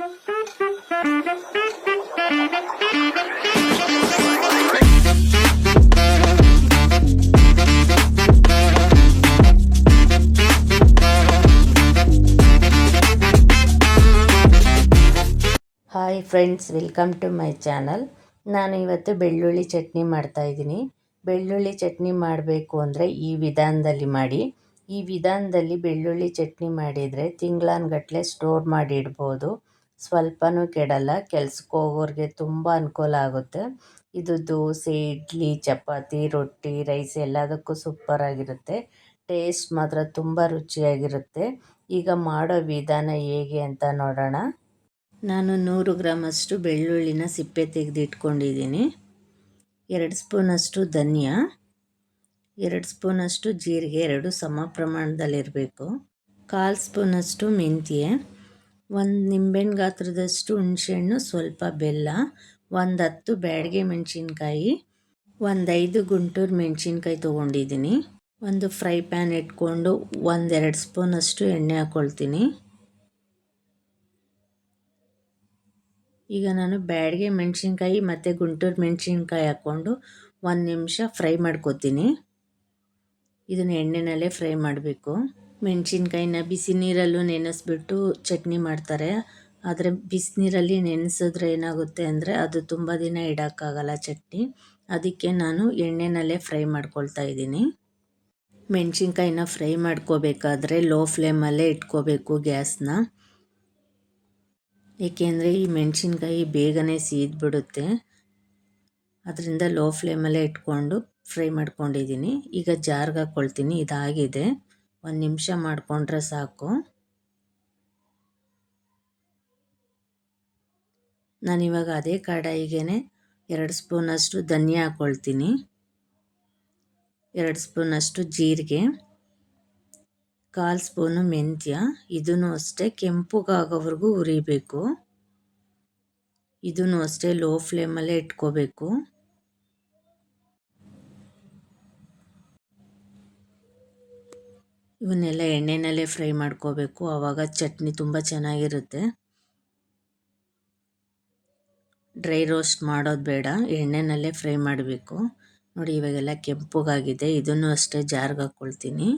Hi friends welcome to my channel ನಾನು ಇವತ್ತು ಬೆಳ್ಳುಳ್ಳಿ ಚಟ್ನಿ ಮಾಡ್ತಾಯಿದ್ದೀನಿ ಬೆಳ್ಳುಳ್ಳಿ ಚಟ್ನಿ ಮಾಡಬೇಕು ಅಂದರೆ ಈ ವಿಧಾನದಲ್ಲಿ ಮಾಡಿ. ಈ ವಿಧಾನದಲ್ಲಿ ಬೆಳ್ಳುಳ್ಳಿ ಚಟ್ನಿ ಮಾಡಿದರೆ ತಿಂಗಳಾನ್ಗಟ್ಲೆ ಸ್ಟೋರ್ ಮಾಡಿ ಇಡ್ಬೋದು. ಸ್ವಲ್ಪನೂ ಕೆಡಲ್ಲ, ಕೆಲ್ಸಕ್ಕೆ ಹೋಗೋರಿಗೆ ತುಂಬ ಅನುಕೂಲ ಆಗುತ್ತೆ. ಇದು ದೋಸೆ, ಇಡ್ಲಿ, ಚಪಾತಿ, ರೊಟ್ಟಿ, ರೈಸ್ ಎಲ್ಲದಕ್ಕೂ ಸೂಪರಾಗಿರುತ್ತೆ ಟೇಸ್ಟ್ ಮಾತ್ರ ತುಂಬ ರುಚಿಯಾಗಿರುತ್ತೆ. ಈಗ ಮಾಡೋ ವಿಧಾನ ಹೇಗೆ ಅಂತ ನೋಡೋಣ. ನಾನು ನೂರು ಗ್ರಾಮಷ್ಟು ಬೆಳ್ಳುಳ್ಳಿನ ಸಿಪ್ಪೆ ತೆಗೆದು ಇಟ್ಕೊಂಡಿದ್ದೀನಿ ಎರಡು ಸ್ಪೂನಷ್ಟು ಧನಿಯಾ, ಎರಡು ಸ್ಪೂನಷ್ಟು ಜೀರಿಗೆ, ಎರಡು ಸಮ ಪ್ರಮಾಣದಲ್ಲಿರಬೇಕು. ಕಾಲು ಸ್ಪೂನಷ್ಟು ಮೆಂತ್ಯ ಒಂದು ನಿಂಬೆಹಣ್ಣು ಗಾತ್ರದಷ್ಟು ಹುಣಸೆಹಣ್ಣು, ಸ್ವಲ್ಪ ಬೆಲ್ಲ, ಒಂದು ಹತ್ತು ಬ್ಯಾಡಗೆ ಮೆಣಸಿನ್ಕಾಯಿ, ಒಂದು ಐದು ಗುಂಟೂರು ಮೆಣಸಿನ್ಕಾಯಿ ತೊಗೊಂಡಿದ್ದೀನಿ ಒಂದು ಫ್ರೈ ಪ್ಯಾನ್ ಇಟ್ಕೊಂಡು ಒಂದೆರಡು ಸ್ಪೂನಷ್ಟು ಎಣ್ಣೆ ಹಾಕ್ಕೊಳ್ತೀನಿ ಈಗ ನಾನು ಬ್ಯಾಡಿಗೆ ಮೆಣಸಿನ್ಕಾಯಿ ಮತ್ತು ಗುಂಟೂರು ಮೆಣಸಿನ್ಕಾಯಿ ಹಾಕ್ಕೊಂಡು ಒಂದು ನಿಮಿಷ ಫ್ರೈ ಮಾಡ್ಕೊತೀನಿ. ಇದನ್ನು ಎಣ್ಣೆನಲ್ಲೇ ಫ್ರೈ ಮಾಡಬೇಕು. ಮೆಣಸಿನ್ಕಾಯಿನ ಬಿಸಿ ನೀರಲ್ಲೂ ನೆನೆಸ್ಬಿಟ್ಟು ಚಟ್ನಿ ಮಾಡ್ತಾರೆ. ಆದರೆ ಬಿಸಿನೀರಲ್ಲಿ ನೆನೆಸಿದ್ರೆ ಏನಾಗುತ್ತೆ ಅಂದರೆ ಅದು ತುಂಬ ದಿನ ಇಡೋಕ್ಕಾಗಲ್ಲ ಚಟ್ನಿ. ಅದಕ್ಕೆ ನಾನು ಎಣ್ಣೆನಲ್ಲೇ ಫ್ರೈ ಮಾಡ್ಕೊಳ್ತಾ ಇದ್ದೀನಿ. ಮೆಣಸಿನ್ಕಾಯಿನ ಫ್ರೈ ಮಾಡ್ಕೋಬೇಕಾದ್ರೆ ಲೋ ಫ್ಲೇಮಲ್ಲೇ ಇಟ್ಕೋಬೇಕು ಗ್ಯಾಸ್ನ. ಏಕೆಂದರೆ ಈ ಮೆಣಸಿನ್ಕಾಯಿ ಬೇಗನೆ ಸೀದ್ಬಿಡುತ್ತೆ. ಅದರಿಂದ ಲೋ ಫ್ಲೇಮಲ್ಲೇ ಇಟ್ಕೊಂಡು ಫ್ರೈ ಮಾಡ್ಕೊಂಡಿದ್ದೀನಿ. ಈಗ ಜಾರ್ಗೆ ಹಾಕ್ಕೊಳ್ತೀನಿ ಇದಾಗಿದೆ. ಒಂದು ನಿಮಿಷ ಮಾಡಿಕೊಂಡ್ರೆ ಸಾಕು. ನಾನಿವಾಗ ಅದೇ ಕಡಾಯಿಗೆ ಎರಡು ಸ್ಪೂನಷ್ಟು ಧನಿಯಾ ಹಾಕ್ಕೊಳ್ತೀನಿ ಎರಡು ಸ್ಪೂನಷ್ಟು ಜೀರಿಗೆ. ಕಾಲು ಸ್ಪೂನು ಮೆಂತ್ಯ. ಇದನ್ನು ಅಷ್ಟೇ ಕೆಂಪುಗಾಗೋವರೆಗೂ ಹುರಿಬೇಕು. ಇದನ್ನು ಅಷ್ಟೇ ಲೋ ಫ್ಲೇಮಲ್ಲೇ ಇಟ್ಕೋಬೇಕು. ಇವನ್ನೆಲ್ಲ ಎಣ್ಣೆನಲ್ಲೇ ಫ್ರೈ ಮಾಡ್ಕೋಬೇಕು. ಆವಾಗ ಚಟ್ನಿ ತುಂಬ ಚೆನ್ನಾಗಿರುತ್ತೆ. ಡ್ರೈ ರೋಸ್ಟ್ ಮಾಡೋದು ಬೇಡ. ಎಣ್ಣೆನಲ್ಲೇ ಫ್ರೈ ಮಾಡಬೇಕು. ನೋಡಿ, ಇವಾಗೆಲ್ಲ ಕೆಂಪುಗಾಗಿದೆ. ಇದನ್ನು ಅಷ್ಟೇ ಜಾರ್ಗೆ ಹಾಕ್ಕೊಳ್ತೀನಿ.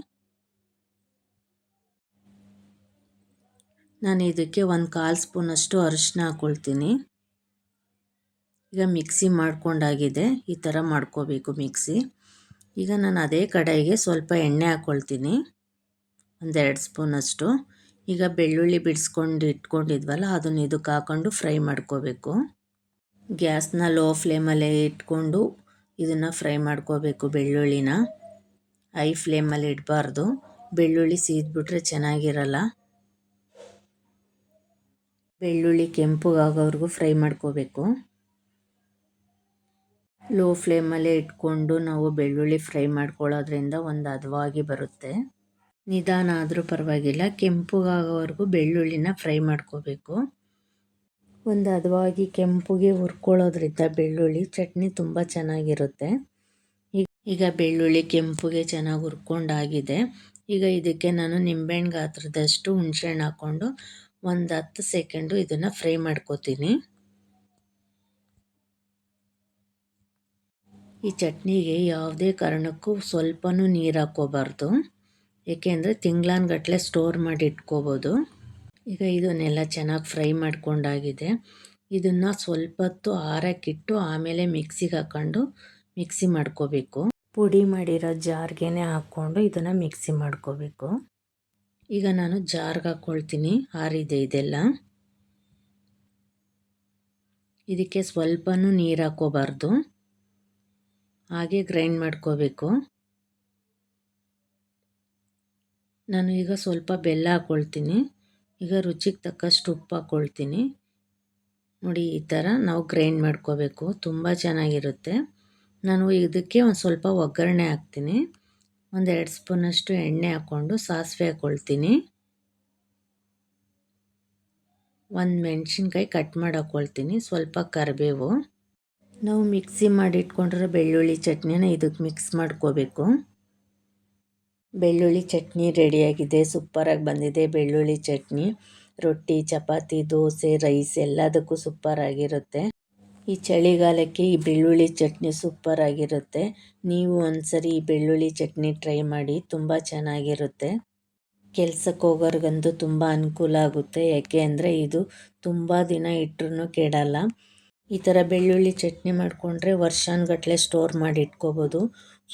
ನಾನು ಇದಕ್ಕೆ ಒಂದು ಕಾಲು ಸ್ಪೂನಷ್ಟು ಅರಿಶಿನ ಹಾಕ್ಕೊಳ್ತೀನಿ. ಈಗ ಮಿಕ್ಸಿ ಮಾಡ್ಕೊಂಡಾಗಿದೆ. ಈ ಥರ ಮಾಡ್ಕೋಬೇಕು ಮಿಕ್ಸಿ. ಈಗ ನಾನು ಅದೇ ಕಡಾಯಿಗೆ ಸ್ವಲ್ಪ ಎಣ್ಣೆ ಹಾಕ್ಕೊಳ್ತೀನಿ. ಒಂದೆರಡು ಸ್ಪೂನಷ್ಟು ಈಗ ಬೆಳ್ಳುಳ್ಳಿ ಬಿಡಿಸ್ಕೊಂಡು ಇಟ್ಕೊಂಡಿದ್ವಲ್ಲ, ಅದನ್ನ ಇದಕ್ಕೆ ಹಾಕ್ಕೊಂಡು ಫ್ರೈ ಮಾಡ್ಕೋಬೇಕು. ಗ್ಯಾಸ್ನ ಲೋ ಫ್ಲೇಮಲ್ಲೇ ಇಟ್ಕೊಂಡು ಇದನ್ನು ಫ್ರೈ ಮಾಡ್ಕೋಬೇಕು ಬೆಳ್ಳುಳ್ಳಿನ. ಹೈ ಫ್ಲೇಮಲ್ಲಿ ಇಡಬಾರ್ದು. ಬೆಳ್ಳುಳ್ಳಿ ಸೀದ್ಬಿಟ್ರೆ ಚೆನ್ನಾಗಿರಲ್ಲ. ಬೆಳ್ಳುಳ್ಳಿ ಕೆಂಪುಗಾಗೋವರೆಗೂ ಫ್ರೈ ಮಾಡ್ಕೋಬೇಕು. ಲೋ ಫ್ಲೇಮಲ್ಲೇ ಇಟ್ಕೊಂಡು ನಾವು ಬೆಳ್ಳುಳ್ಳಿ ಫ್ರೈ ಮಾಡ್ಕೊಳ್ಳೋದ್ರಿಂದ ಒಂದು ಹದವಾಗಿ ಬರುತ್ತೆ. ನಿಧಾನ ಆದರೂ ಪರವಾಗಿಲ್ಲ, ಕೆಂಪುಗಾಗೋವರೆಗೂ ಬೆಳ್ಳುಳ್ಳಿನ ಫ್ರೈ ಮಾಡ್ಕೋಬೇಕು. ಒಂದು ಹದವಾಗಿ ಕೆಂಪುಗೆ ಹುರ್ಕೊಳ್ಳೋದ್ರಿಂದ ಬೆಳ್ಳುಳ್ಳಿ ಚಟ್ನಿ ತುಂಬ ಚೆನ್ನಾಗಿರುತ್ತೆ. ಈಗ ಬೆಳ್ಳುಳ್ಳಿ ಕೆಂಪುಗೆ ಚೆನ್ನಾಗಿ ಹುರ್ಕೊಂಡಾಗಿದೆ. ಈಗ ಇದಕ್ಕೆ ನಾನು ನಿಂಬೆಹಣ್ಣು ಗಾತ್ರದಷ್ಟು ಹುಣಸೆಹಣ್ಣು ಹಾಕ್ಕೊಂಡು ಒಂದು ಹತ್ತು ಸೆಕೆಂಡು ಇದನ್ನು ಫ್ರೈ ಮಾಡ್ಕೋತೀನಿ. ಈ ಚಟ್ನಿಗೆ ಯಾವುದೇ ಕಾರಣಕ್ಕೂ ಸ್ವಲ್ಪನೂ ನೀರು ಹಾಕ್ಕೋಬಾರ್ದು. ಏಕೆಂದರೆ ತಿಂಗ್ಳಾನ್ಗಟ್ಟಲೆ ಸ್ಟೋರ್ ಮಾಡಿ ಇಟ್ಕೋಬೋದು. ಈಗ ಇದನ್ನೆಲ್ಲ ಚೆನ್ನಾಗಿ ಫ್ರೈ ಮಾಡ್ಕೊಂಡಾಗಿದೆ. ಇದನ್ನು ಸ್ವಲ್ಪ ಹೊತ್ತು ಆರಕ್ಕಿಟ್ಟು ಆಮೇಲೆ ಮಿಕ್ಸಿಗೆ ಹಾಕ್ಕೊಂಡು ಮಿಕ್ಸಿ ಮಾಡ್ಕೋಬೇಕು. ಪುಡಿ ಮಾಡಿರೋ ಜಾರ್ಗೆ ಹಾಕ್ಕೊಂಡು ಇದನ್ನು ಮಿಕ್ಸಿ ಮಾಡ್ಕೋಬೇಕು. ಈಗ ನಾನು ಜಾರ್ಗೆ ಹಾಕ್ಕೊಳ್ತೀನಿ ಆರಿದೆ ಇದೆಲ್ಲ. ಇದಕ್ಕೆ ಸ್ವಲ್ಪನೂ ನೀರು ಹಾಕೋಬಾರ್ದು. ಹಾಗೆ ಗ್ರೈಂಡ್ ಮಾಡ್ಕೋಬೇಕು. ನಾನು ಈಗ ಸ್ವಲ್ಪ ಬೆಲ್ಲ ಹಾಕ್ಕೊಳ್ತೀನಿ ಈಗ ರುಚಿಗೆ ತಕ್ಕಷ್ಟು ಉಪ್ಪು ಹಾಕ್ಕೊಳ್ತೀನಿ ನೋಡಿ, ಈ ಥರ ನಾವು ಗ್ರೈಂಡ್ ಮಾಡ್ಕೋಬೇಕು. ತುಂಬ ಚೆನ್ನಾಗಿರುತ್ತೆ. ನಾನು ಇದಕ್ಕೆ ಒಂದು ಸ್ವಲ್ಪ ಒಗ್ಗರಣೆ ಹಾಕ್ತೀನಿ. ಒಂದೆರಡು ಸ್ಪೂನಷ್ಟು ಎಣ್ಣೆ ಹಾಕ್ಕೊಂಡು ಸಾಸಿವೆ ಹಾಕ್ಕೊಳ್ತೀನಿ ಒಂದು ಮೆಣಸಿನ್ಕಾಯಿ ಕಟ್ ಮಾಡಿ ಹಾಕ್ಕೊಳ್ತೀನಿ ಸ್ವಲ್ಪ ಕರಿಬೇವು. ನಾವು ಮಿಕ್ಸಿ ಮಾಡಿಟ್ಕೊಂಡಿರೋ ಬೆಳ್ಳುಳ್ಳಿ ಚಟ್ನಿನ ಇದಕ್ಕೆ ಮಿಕ್ಸ್ ಮಾಡ್ಕೋಬೇಕು. ಬೆಳ್ಳುಳ್ಳಿ ಚಟ್ನಿ ರೆಡಿಯಾಗಿದೆ, ಸೂಪರಾಗಿ ಬಂದಿದೆ. ಬೆಳ್ಳುಳ್ಳಿ ಚಟ್ನಿ, ರೊಟ್ಟಿ, ಚಪಾತಿ, ದೋಸೆ, ರೈಸ್ ಎಲ್ಲದಕ್ಕೂ ಸೂಪರ್ ಆಗಿರುತ್ತೆ ಈ ಚಳಿಗಾಲಕ್ಕೆ ಈ ಬೆಳ್ಳುಳ್ಳಿ ಚಟ್ನಿ ಸೂಪರ್ ಆಗಿರುತ್ತೆ ನೀವು ಒಂದ್ಸರಿ ಈ ಬೆಳ್ಳುಳ್ಳಿ ಚಟ್ನಿ ಟ್ರೈ ಮಾಡಿ, ತುಂಬ ಚೆನ್ನಾಗಿರುತ್ತೆ. ಕೆಲ್ಸಕ್ಕೆ ಹೋಗೋರ್ಗಂತೂ ತುಂಬ ಅನುಕೂಲ ಆಗುತ್ತೆ. ಯಾಕೆ ಅಂದರೆ ಇದು ತುಂಬ ದಿನ ಇಟ್ಟರೂ ಕೆಡಲ್ಲ. ಈ ಥರ ಬೆಳ್ಳುಳ್ಳಿ ಚಟ್ನಿ ಮಾಡಿಕೊಂಡ್ರೆ ವರ್ಷಾನುಗಟ್ಲೆ ಸ್ಟೋರ್ ಮಾಡಿ ಇಟ್ಕೋಬೋದು.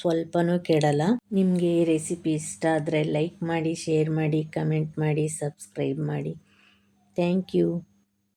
ಸ್ವಲ್ಪನೂ ಕೆಡಲ್ಲ. ನಿಮಗೆ ಈ ರೆಸಿಪಿ ಇಷ್ಟ ಆದರೆ ಲೈಕ್ ಮಾಡಿ ಶೇರ್ ಮಾಡಿ ಕಮೆಂಟ್ ಮಾಡಿ ಸಬ್ಸ್ಕ್ರೈಬ್ ಮಾಡಿ. Thank you